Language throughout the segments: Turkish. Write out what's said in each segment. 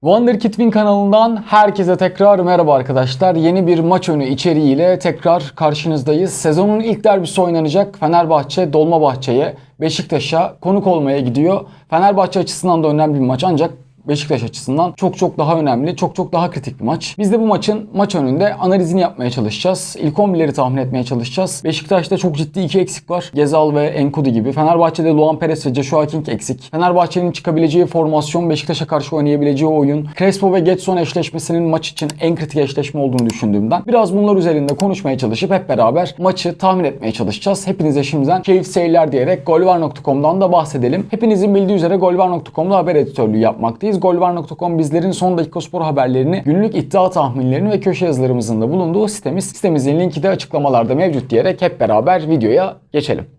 Wonder Kitwin kanalından herkese tekrar merhaba arkadaşlar. Yeni bir maç önü içeriğiyle tekrar karşınızdayız. Sezonun ilk derbisi oynanacak. Fenerbahçe Dolmabahçe'ye, Beşiktaş'a konuk olmaya gidiyor. Fenerbahçe açısından da önemli bir maç ancak Beşiktaş açısından çok çok daha önemli, çok çok daha kritik bir maç. Biz de bu maçın maç önünde analizini yapmaya çalışacağız. İlk 11'leri tahmin etmeye çalışacağız. Beşiktaş'ta çok ciddi iki eksik var. Gezal ve Enkudu gibi. Fenerbahçe'de Luan Perez ve Joshua King eksik. Fenerbahçe'nin çıkabileceği formasyon, Beşiktaş'a karşı oynayabileceği oyun, Crespo ve Getson eşleşmesinin maç için en kritik eşleşme olduğunu düşündüğümden biraz bunlar üzerinde konuşmaya çalışıp hep beraber maçı tahmin etmeye çalışacağız. Hepinize şimdiden keyif seyirler diyerek golvar.com'dan da bahsedelim. Hepinizin bildiği üzere golvar.com'da haber editörlüğü yapmaktayız. Golvar.com bizlerin son dakika spor haberlerini, günlük iddia tahminlerini ve köşe yazılarımızın da bulunduğu sitemiz. Sitemizin linki de açıklamalarda mevcut diyerek hep beraber videoya geçelim.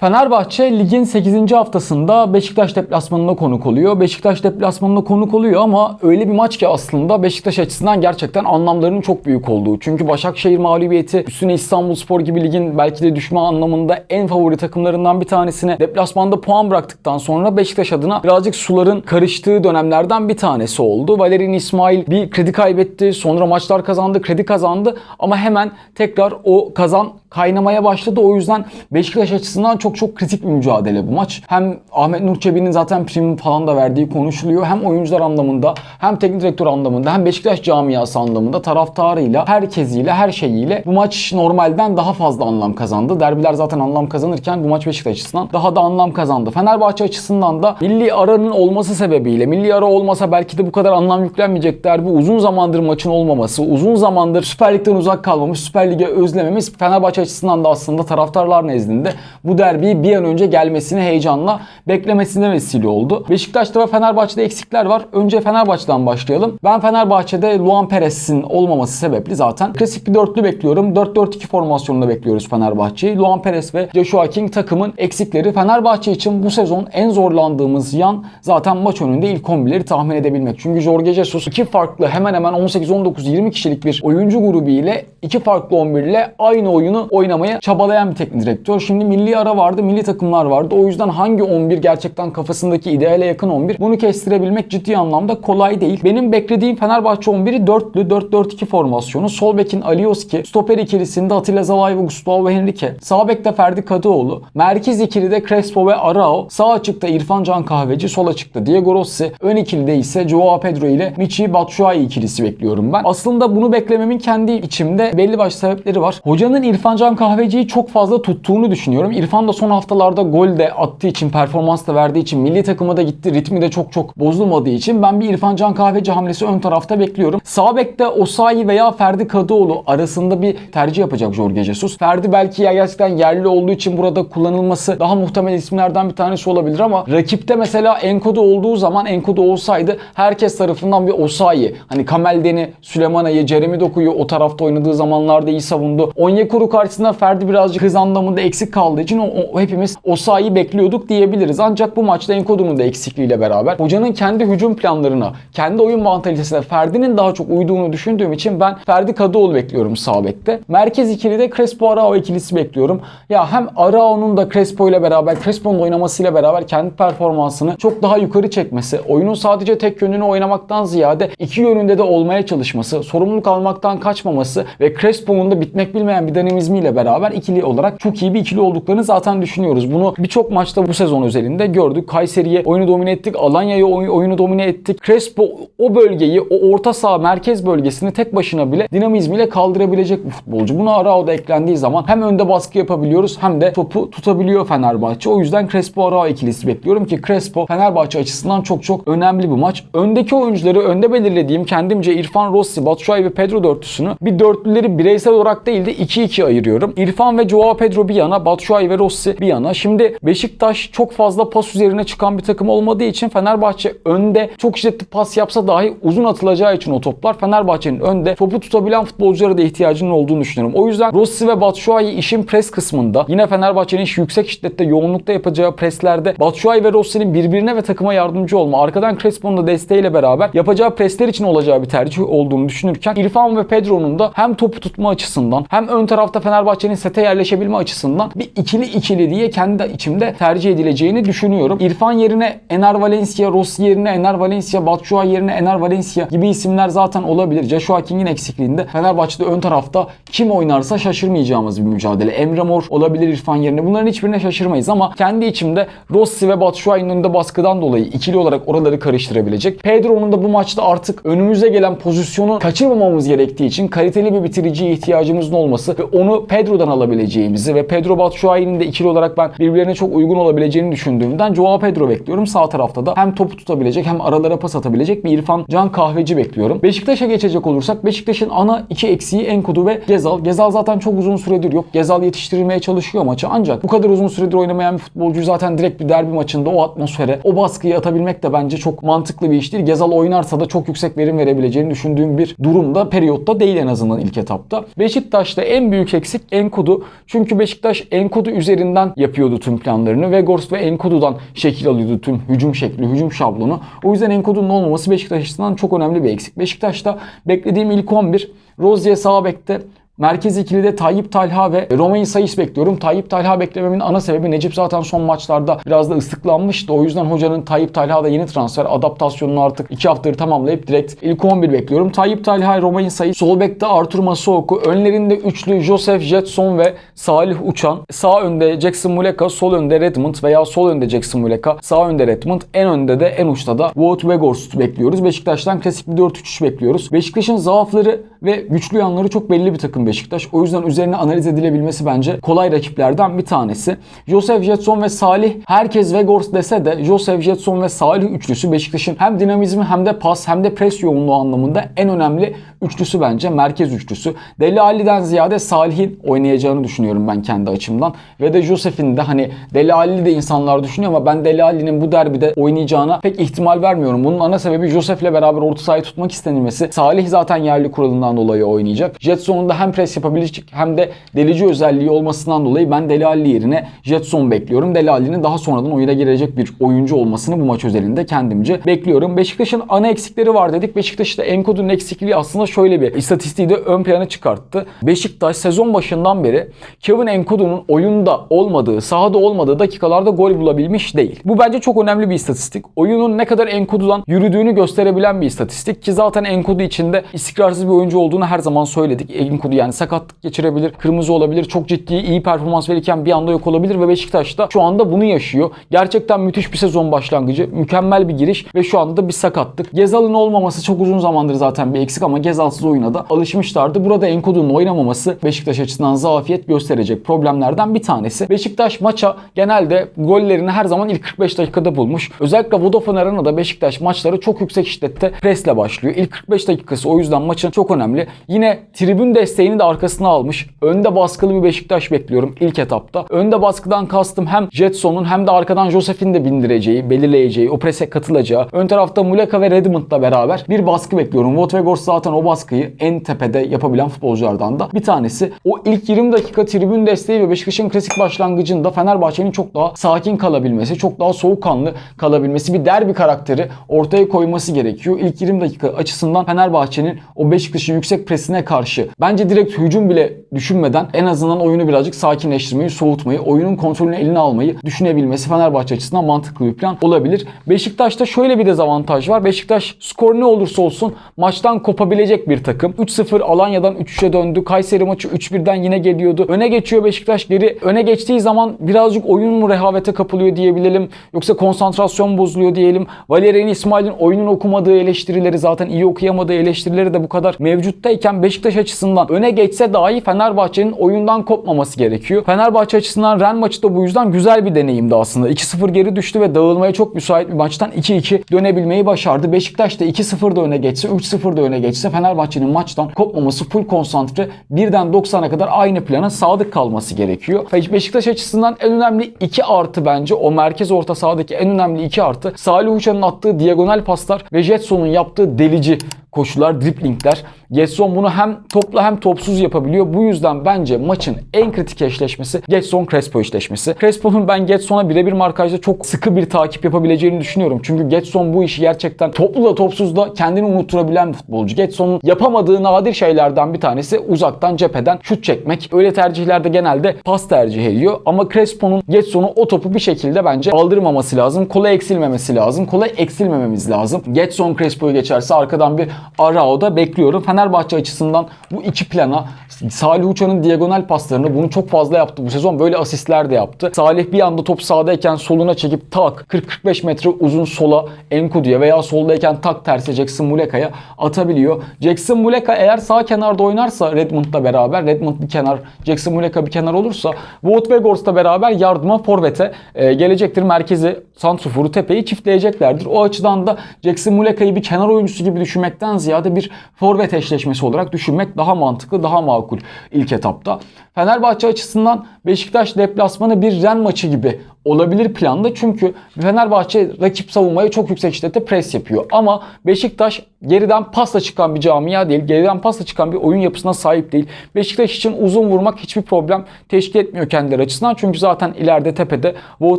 Fenerbahçe ligin 8. haftasında Beşiktaş deplasmanına konuk oluyor. Beşiktaş deplasmanına konuk oluyor ama öyle bir maç ki aslında Beşiktaş açısından gerçekten anlamlarının çok büyük olduğu. Çünkü Başakşehir mağlubiyeti üstüne İstanbulspor gibi ligin belki de düşman anlamında en favori takımlarından bir tanesine deplasmanda puan bıraktıktan sonra Beşiktaş adına birazcık suların karıştığı dönemlerden bir tanesi oldu. Valerian İsmail bir kredi kaybetti. Sonra maçlar kazandı, kredi kazandı ama hemen tekrar o kazan kaynamaya başladı. O yüzden Beşiktaş açısından çok çok kritik bir mücadele bu maç. Hem Ahmet Nur Çebi'nin zaten prim falan da verdiği konuşuluyor. Hem oyuncular anlamında, hem teknik direktör anlamında, hem Beşiktaş camiası anlamında taraftarıyla, herkesiyle, her şeyiyle bu maç normalden daha fazla anlam kazandı. Derbiler zaten anlam kazanırken bu maç Beşiktaş açısından daha da anlam kazandı. Fenerbahçe açısından da milli aranın olması sebebiyle, milli ara olmasa belki de bu kadar anlam yüklenmeyecek derbi uzun zamandır maçın olmaması, uzun zamandır Süper Lig'den uzak kalmamış, Süper Lig'e özlememiz Fenerbahçe açısından da aslında taraftarlar nezdinde bu derbiyi bir an önce gelmesini heyecanla beklemesine vesile oldu. Beşiktaş'ta ve Fenerbahçe'de eksikler var. Önce Fenerbahçe'den başlayalım. Ben Fenerbahçe'de Luan Perez'in olmaması sebepli zaten klasik bir dörtlü bekliyorum. 4-4-2 formasyonunda bekliyoruz Fenerbahçe'yi. Luan Perez ve Joshua King takımın eksikleri. Fenerbahçe için bu sezon en zorlandığımız yan zaten maç önünde ilk 11'leri tahmin edebilmek. Çünkü Jorge Jesus iki farklı hemen hemen 18-19-20 kişilik bir oyuncu grubu ile iki farklı 11 ile aynı oyunu oynamaya çabalayan bir teknik direktör. Şimdi milli ara vardı, milli takımlar vardı. O yüzden hangi 11 gerçekten kafasındaki ideale yakın 11 bunu kestirebilmek ciddi anlamda kolay değil. Benim beklediğim Fenerbahçe 11'i dörtlü 4-4-2 formasyonu. Sol bekin Alioski, stoper ikilisinde Atilla Zalay ve Gustavo Henrique. Sağ bekte Ferdi Kadıoğlu. Merkez ikilide Crespo ve Arao. Sağ açıkta İrfan Can Kahveci, sol açıkta Diego Rossi. Ön ikilide ise Joao Pedro ile Michi Batshuayi ikilisi bekliyorum ben. Aslında bunu beklememin kendi içimde belli başlı sebepleri var. Hocanın İrfan Can Kahveci'yi çok fazla tuttuğunu düşünüyorum. İrfan da son haftalarda gol de attığı için, performans da verdiği için, milli takıma da gitti, ritmi de çok çok bozulmadığı için ben bir İrfan Can Kahveci hamlesi ön tarafta bekliyorum. Sağ bekte Osayi veya Ferdi Kadıoğlu arasında bir tercih yapacak Jorge Jesus. Ferdi belki ya gerçekten yerli olduğu için burada kullanılması daha muhtemel isimlerden bir tanesi olabilir ama rakipte mesela Enkodu olduğu zaman Enkodu olsaydı herkes tarafından bir Osayi, hani Kamel Deni, Süleymana'yı, Jeremy Doku'yu o tarafta oynadığı zamanlarda iyi savundu. Onyekuru karşısında Ferdi birazcık hız anlamında eksik kaldığı için o, o- hepimiz Osayi bekliyorduk diyebiliriz. Ancak bu maçta Enkodu'nun da eksikliğiyle beraber hocanın kendi hücum planlarına, kendi oyun mantalitesine Ferdi'nin daha çok uyduğunu düşündüğüm için ben Ferdi Kadıoğlu bekliyorum sağ bekte. Merkez ikilide Crespo Arao ikilisi bekliyorum. Ya hem Arao'nun da Crespo ile beraber, Crespo'nun oynamasıyla beraber kendi performansını çok daha yukarı çekmesi, oyunun sadece tek yönünü oynamaktan ziyade iki yönünde de olmaya çalışması, sorumluluk almaktan kaçmaması ve Crespo'nun da bitmek bilmeyen bir dinamizmiyle beraber ikili olarak çok iyi bir ikili olduklarını zaten düşünüyoruz. Bunu birçok maçta bu sezon özelinde gördük. Kayseri'ye oyunu domine ettik, Alanya'ya oy- oyunu domine ettik. Crespo o bölgeyi, o orta saha merkez bölgesini tek başına bile dinamizmiyle kaldırabilecek bir futbolcu. Buna Arao da eklendiği zaman hem önde baskı yapabiliyoruz hem de topu tutabiliyor Fenerbahçe. O yüzden Crespo Arao ikilisi bekliyorum ki Crespo Fenerbahçe açısından çok çok önemli bir maç. Öndeki oyuncuları önde belirlediğim kendimce İrfan Rossi, Batshuayi ve Pedro dörtlüsünü bir dörtlüleri bireysel olarak değil de 2-2 ayırıyorum. İrfan ve Joao Pedro bir yana, Batshuayi ve Rossi bir yana. Şimdi Beşiktaş çok fazla pas üzerine çıkan bir takım olmadığı için Fenerbahçe önde çok şiddetli pas yapsa dahi uzun atılacağı için o toplar Fenerbahçe'nin önde topu tutabilen futbolculara da ihtiyacının olduğunu düşünüyorum. O yüzden Rossi ve Batshuayi işin pres kısmında yine Fenerbahçe'nin yüksek şiddette yoğunlukta yapacağı preslerde Batshuayi ve Rossi'nin birbirine ve takıma yardımcı olma, arkadan Crespo'nun da desteğiyle beraber yapacağı presler için olacağı bir tercih olduğunu düşünürken İrfan ve Pedro'nun da hem topu tutma açısından hem ön tarafta Fenerbahçe'nin sete yerleşebilme açısından bir ikili ikili ikili diye kendi içimde tercih edileceğini düşünüyorum. İrfan yerine Ener Valencia, Rossi yerine Ener Valencia, Batshuayi yerine Ener Valencia gibi isimler zaten olabilir. Joshua King'in eksikliğinde Fenerbahçe'de ön tarafta kim oynarsa şaşırmayacağımız bir mücadele. Emre Mor olabilir İrfan yerine. Bunların hiçbirine şaşırmayız ama kendi içimde Rossi ve Batshuayi'nin önünde baskıdan dolayı ikili olarak oraları karıştırabilecek. Pedro'nun da bu maçta artık önümüze gelen pozisyonu kaçırmamamız gerektiği için kaliteli bir bitiriciye ihtiyacımızın olması ve onu Pedro'dan alabileceğimizi ve Pedro Batshuayi'nin de ikili olarak ben birbirlerine çok uygun olabileceğini düşündüğümden Joao Pedro bekliyorum. Sağ tarafta da hem topu tutabilecek hem aralara pas atabilecek bir İrfan Can Kahveci bekliyorum. Beşiktaş'a geçecek olursak Beşiktaş'ın ana iki eksiği Enkudu ve Gezal. Gezal zaten çok uzun süredir yok. Gezal yetiştirilmeye çalışıyor maçı ancak bu kadar uzun süredir oynamayan bir futbolcuyu zaten direkt bir derbi maçında o atmosfere, o baskıyı atabilmek de bence çok mantıklı bir iş değil. Gezal oynarsa da çok yüksek verim verebileceğini düşündüğüm bir durumda, periyotta değil en azından ilk etapta. Beşiktaş'ta en büyük eksik Enkudu. Çünkü Beşiktaş Enkudu üzerinden yapıyordu tüm planlarını. Vegors ve Enkudu'dan şekil alıyordu tüm hücum şekli, hücum şablonu. O yüzden Enkudu'nun olmaması Beşiktaş açısından çok önemli bir eksik. Beşiktaş'ta beklediğim ilk 11 Rozier sağ bekte, Merkez ikilide Tayyip Talha ve Romain Sayıs bekliyorum. Tayyip Talha beklememin ana sebebi Necip zaten son maçlarda biraz da ıslıklanmıştı. O yüzden hocanın Tayyip Talha da yeni transfer adaptasyonunu artık 2 haftadır tamamlayıp direkt ilk 11 bekliyorum. Tayyip Talha, Romain Sayıs, sol bekte Artur Masuoku, önlerinde üçlü Joseph Jetson ve Salih Uçan. Sağ önde Jackson Muleka, sol önde Redmond veya sol önde Jackson Muleka, sağ önde Redmond, en önde de en uçta da Wout Weghorst bekliyoruz. Beşiktaş'tan klasik bir 4-3-3 bekliyoruz. Beşiktaş'ın zaafları ve güçlü yanları çok belli bir takım Beşiktaş. O yüzden üzerine analiz edilebilmesi bence kolay rakiplerden bir tanesi. Joseph Jetson ve Salih herkes Vegors dese de Joseph Jetson ve Salih üçlüsü Beşiktaş'ın hem dinamizmi hem de pas hem de pres yoğunluğu anlamında en önemli üçlüsü bence merkez üçlüsü. Deli Ali'den ziyade Salih'in oynayacağını düşünüyorum ben kendi açımdan. Ve de Joseph'in de hani Deli Ali de insanlar düşünüyor ama ben Deli Ali'nin bu derbide oynayacağına pek ihtimal vermiyorum. Bunun ana sebebi Joseph'le beraber orta sahayı tutmak istenilmesi. Salih zaten yerli kuralından dolayı oynayacak. Jetson'un da hem pres yapabilecek hem de delici özelliği olmasından dolayı ben Deli Ali yerine Jetson bekliyorum. Deli Ali'nin daha sonradan oyuna girecek bir oyuncu olmasını bu maç özelinde kendimce bekliyorum. Beşiktaş'ın ana eksikleri var dedik. Beşiktaş'ta Enkodu'nun eksikliği aslında şöyle bir istatistiği de ön plana çıkarttı. Beşiktaş sezon başından beri Kevin Enkodu'nun oyunda olmadığı, sahada olmadığı dakikalarda gol bulabilmiş değil. Bu bence çok önemli bir istatistik. Oyunun ne kadar Enkodu'dan yürüdüğünü gösterebilen bir istatistik ki zaten Enkodu içinde istikrarsız bir oyuncu olduğunu her zaman söyledik. Enkodu yani sakatlık geçirebilir, kırmızı olabilir, çok ciddi iyi performans verirken bir anda yok olabilir ve Beşiktaş da şu anda bunu yaşıyor. Gerçekten müthiş bir sezon başlangıcı, mükemmel bir giriş ve şu anda bir sakatlık. Gezal'ın olmaması çok uzun zamandır zaten bir eksik ama Gezal'sız oyuna da alışmışlardı. Burada Enkodu'nun oynamaması Beşiktaş açısından zafiyet gösterecek problemlerden bir tanesi. Beşiktaş maça genelde gollerini her zaman ilk 45 dakikada bulmuş. Özellikle Vodafone Arena'da Beşiktaş maçları çok yüksek şiddette presle başlıyor. İlk 45 dakikası o yüzden maçın çok önemli. Yine tribün desteğini de arkasına almış. Önde baskılı bir Beşiktaş bekliyorum ilk etapta. Önde baskıdan kastım hem Jetson'un hem de arkadan Joseph'in de bindireceği, belirleyeceği, o prese katılacağı. Ön tarafta Muleka ve Redmond'la beraber bir baskı bekliyorum. Wout Weghorst zaten o baskıyı en tepede yapabilen futbolculardan da bir tanesi. O ilk 20 dakika tribün desteği ve Beşiktaş'ın klasik başlangıcında Fenerbahçe'nin çok daha sakin kalabilmesi, çok daha soğukkanlı kalabilmesi, bir derbi karakteri ortaya koyması gerekiyor. İlk 20 dakika açısından Fenerbahçe'nin o Beşiktaş'ın yüksek presine karşı bence direkt hücum bile düşünmeden en azından oyunu birazcık sakinleştirmeyi, soğutmayı, oyunun kontrolünü eline almayı düşünebilmesi Fenerbahçe açısından mantıklı bir plan olabilir. Beşiktaş'ta şöyle bir dezavantaj var. Beşiktaş skor ne olursa olsun maçtan kopabilecek bir takım. 3-0 Alanya'dan 3-3'e döndü. Kayseri maçı 3-1'den yine geliyordu. Öne geçiyor Beşiktaş geri. Öne geçtiği zaman birazcık oyun mu rehavete kapılıyor diyebilelim. Yoksa konsantrasyon bozuluyor diyelim. Valerian İsmail'in oyunun okumadığı eleştirileri zaten iyi okuyamadığı eleştirileri de bu kadar mevcuttayken Beşiktaş açısından öne geçse dahi Fenerbahçe'nin oyundan kopmaması gerekiyor. Fenerbahçe açısından Ren maçı da bu yüzden güzel bir deneyimdi aslında. 2-0 geri düştü ve dağılmaya çok müsait bir maçtan 2-2 dönebilmeyi başardı. Beşiktaş da 2-0 da öne geçse, 3-0 da öne geçse Fenerbahçe'nin maçtan kopmaması full konsantre birden 90'a kadar aynı plana sadık kalması gerekiyor. Beşiktaş açısından en önemli 2 artı bence o merkez orta sahadaki en önemli 2 artı Salih Uçan'ın attığı diagonal paslar ve Jetson'un yaptığı delici koşular, driplingler. Getson bunu hem topla hem topsuz yapabiliyor. Bu yüzden bence maçın en kritik eşleşmesi Getson Crespo eşleşmesi. Crespo'nun ben Getson'a birebir markajda çok sıkı bir takip yapabileceğini düşünüyorum. Çünkü Getson bu işi gerçekten toplu da topsuz da kendini unutturabilen bir futbolcu. Getson'un yapamadığı nadir şeylerden bir tanesi uzaktan cepheden şut çekmek. Öyle tercihlerde genelde pas tercih ediyor. Ama Crespo'nun Getson'u o topu bir şekilde bence aldırmaması lazım. Kolay eksilmemesi lazım. Kolay eksilmememiz lazım. Getson Crespo'yu geçerse arkadan bir Arao da bekliyorum. Fenerbahçe açısından bu iki plana Salih Uçan'ın diagonal paslarını bunu çok fazla yaptı bu sezon. Böyle asistler de yaptı. Salih bir anda top sağdayken soluna çekip tak 40-45 metre uzun sola Enkudu'ya veya soldayken tak terse Jackson Muleka'ya atabiliyor. Jackson Muleka eğer sağ kenarda oynarsa Redmond'la beraber Redmond bir kenar, Jackson Muleka bir kenar olursa Wout Weghorst'la beraber yardıma forvete e, gelecektir. Merkezi Santrfor'u tepeyi çiftleyeceklerdir. O açıdan da Jackson Muleka'yı bir kenar oyuncusu gibi düşünmekten ziyade bir forvet eşleşmesi olarak düşünmek daha mantıklı, daha makul ilk etapta. Fenerbahçe açısından Beşiktaş deplasmanı bir ren maçı gibi olabilir planda. Çünkü Fenerbahçe rakip savunmaya çok yüksek şiddette pres yapıyor. Ama Beşiktaş geriden pasla çıkan bir camia değil. Geriden pasla çıkan bir oyun yapısına sahip değil. Beşiktaş için uzun vurmak hiçbir problem teşkil etmiyor kendileri açısından. Çünkü zaten ileride tepede Wout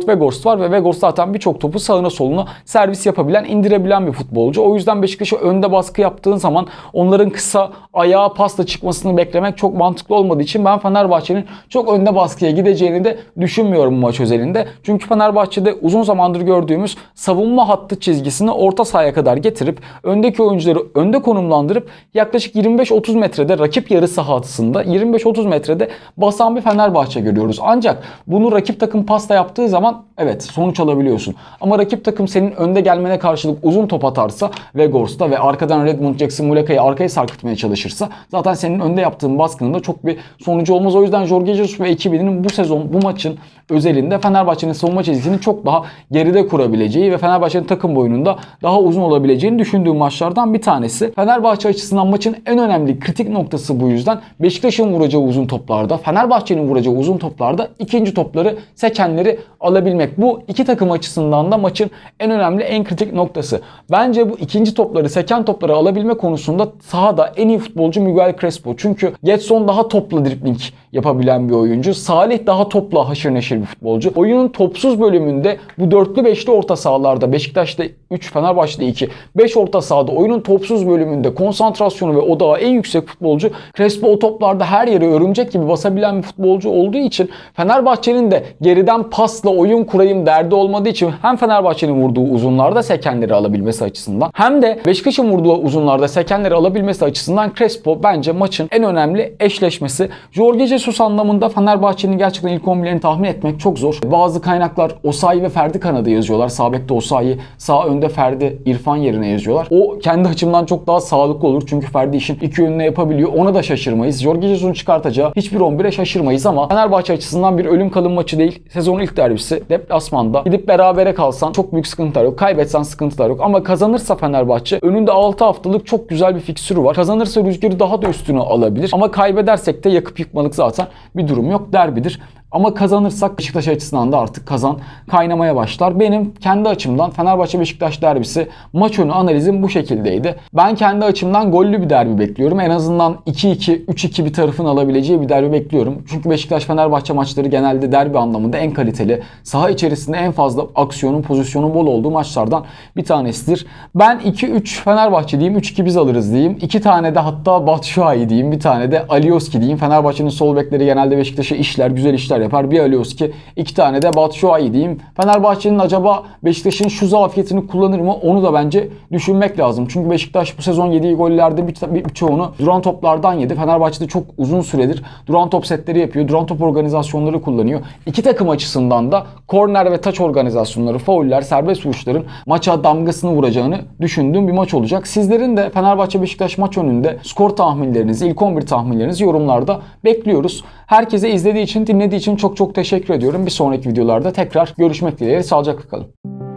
Weghorst var ve Weghorst zaten birçok topu sağına soluna servis yapabilen, indirebilen bir futbolcu. O yüzden Beşiktaş'a önde baskı yaptığın zaman onların kısa ayağa pasla çıkmasını beklemek çok mantıklı olmadığı için ben Fenerbahçe'nin çok önde baskıya gideceğini de düşünmüyorum bu maç özelinde. Çünkü Fenerbahçe'de uzun zamandır gördüğümüz savunma hattı çizgisini orta sahaya kadar getirip öndeki oyuncuları önde konumlandırıp yaklaşık 25-30 metrede rakip yarı sahasında 25-30 metrede basan bir Fenerbahçe görüyoruz. Ancak bunu rakip takım pasta yaptığı zaman evet sonuç alabiliyorsun. Ama rakip takım senin önde gelmene karşılık uzun top atarsa Vegors'ta ve arkadan Redmond Jackson Muleka'yı arkaya sarkıtmaya çalışırsa zaten senin önde yaptığın baskının da çok bir sonucu olmaz. O yüzden Jorge Jesus ve ekibinin bu sezon bu maçın özelinde Fenerbahçe'nin savunma çizgisini çok daha geride kurabileceği ve Fenerbahçe'nin takım boyununda daha uzun olabileceğini düşündüğüm maçlardan bir tanesi. Fenerbahçe açısından maçın en önemli kritik noktası bu yüzden Beşiktaş'ın vuracağı uzun toplarda, Fenerbahçe'nin vuracağı uzun toplarda ikinci topları, sekenleri alabilmek. Bu iki takım açısından da maçın en önemli, en kritik noktası. Bence bu ikinci topları, seken topları alabilme konusunda sahada en iyi futbolcu Miguel Crespo. Çünkü Getson daha topla dribling yapabilen bir oyuncu. Salih daha topla haşır neşir bir futbolcu. Oyunun topsuz bölümünde bu dörtlü beşli orta sahalarda Beşiktaş'ta 3, Fenerbahçe'de 2, 5 orta sahada oyunun topsuz bölümünde konsantrasyonu ve odağı en yüksek futbolcu. Crespo o toplarda her yere örümcek gibi basabilen bir futbolcu olduğu için Fenerbahçe'nin de geriden pasla oyun kurayım derdi olmadığı için hem Fenerbahçe'nin vurduğu uzunlarda sekenleri alabilmesi açısından hem de Beşiktaş'ın vurduğu uzunlarda sekenleri alabilmesi açısından Crespo bence maçın en önemli eşleşmesi. Jorge Jesus anlamında Fenerbahçe'nin gerçekten ilk 11'lerini tahmin etmek çok zor. Bazı kaynaklar Osayi ve Ferdi kanadı yazıyorlar. Sağ bekte Osayi, sağ önde Ferdi, İrfan yerine yazıyorlar. O kendi açımdan çok daha sağlıklı olur. Çünkü Ferdi işin iki yönüne yapabiliyor. Ona da şaşırmayız. Jorge Jesus'un çıkartacağı hiçbir 11'e şaşırmayız ama Fenerbahçe açısından bir ölüm kalım maçı değil. Sezonun ilk derbisi. Deplasmanda. Gidip berabere kalsan çok büyük sıkıntılar yok. Kaybetsen sıkıntılar yok. Ama kazanırsa Fenerbahçe önünde 6 haftalık çok güzel bir fiksürü var. Kazanırsa rüzgarı daha da üstüne alabilir. Ama kaybedersek de yakıp yıkmalık zaten bir durum yok. Derbidir. Ama kazanırsak Beşiktaş açısından da artık kazan kaynamaya başlar. Benim kendi açımdan Fenerbahçe Beşiktaş derbisi maç önü analizim bu şekildeydi. Ben kendi açımdan gollü bir derbi bekliyorum. En azından 2-2, 3-2 bir tarafın alabileceği bir derbi bekliyorum. Çünkü Beşiktaş Fenerbahçe maçları genelde derbi anlamında en kaliteli, saha içerisinde en fazla aksiyonun, pozisyonun bol olduğu maçlardan bir tanesidir. Ben 2-3 Fenerbahçe diyeyim, 3-2 biz alırız diyeyim. İki tane de hatta Batshuayi diyeyim, bir tane de Alioski diyeyim. Fenerbahçe'nin sol bekleri genelde Beşiktaş'a işler, güzel işler yapar. Bir Alioski, iki tane de Batshuayi diyeyim. Fenerbahçe'nin acaba Beşiktaş'ın şu zafiyetini kullanır mı? Onu da bence düşünmek lazım. Çünkü Beşiktaş bu sezon yediği gollerde bir, bir, birçoğunu duran toplardan yedi. Fenerbahçe'de çok uzun süredir duran top setleri yapıyor. Duran top organizasyonları kullanıyor. İki takım açısından da korner ve taç organizasyonları, fauller, serbest vuruşların maça damgasını vuracağını düşündüğüm bir maç olacak. Sizlerin de Fenerbahçe Beşiktaş maç önünde skor tahminlerinizi, ilk 11 tahminlerinizi yorumlarda bekliyoruz. Herkese izlediği için, dinlediği için çok çok teşekkür ediyorum. Bir sonraki videolarda tekrar görüşmek dileğiyle. Sağlıcakla kalın.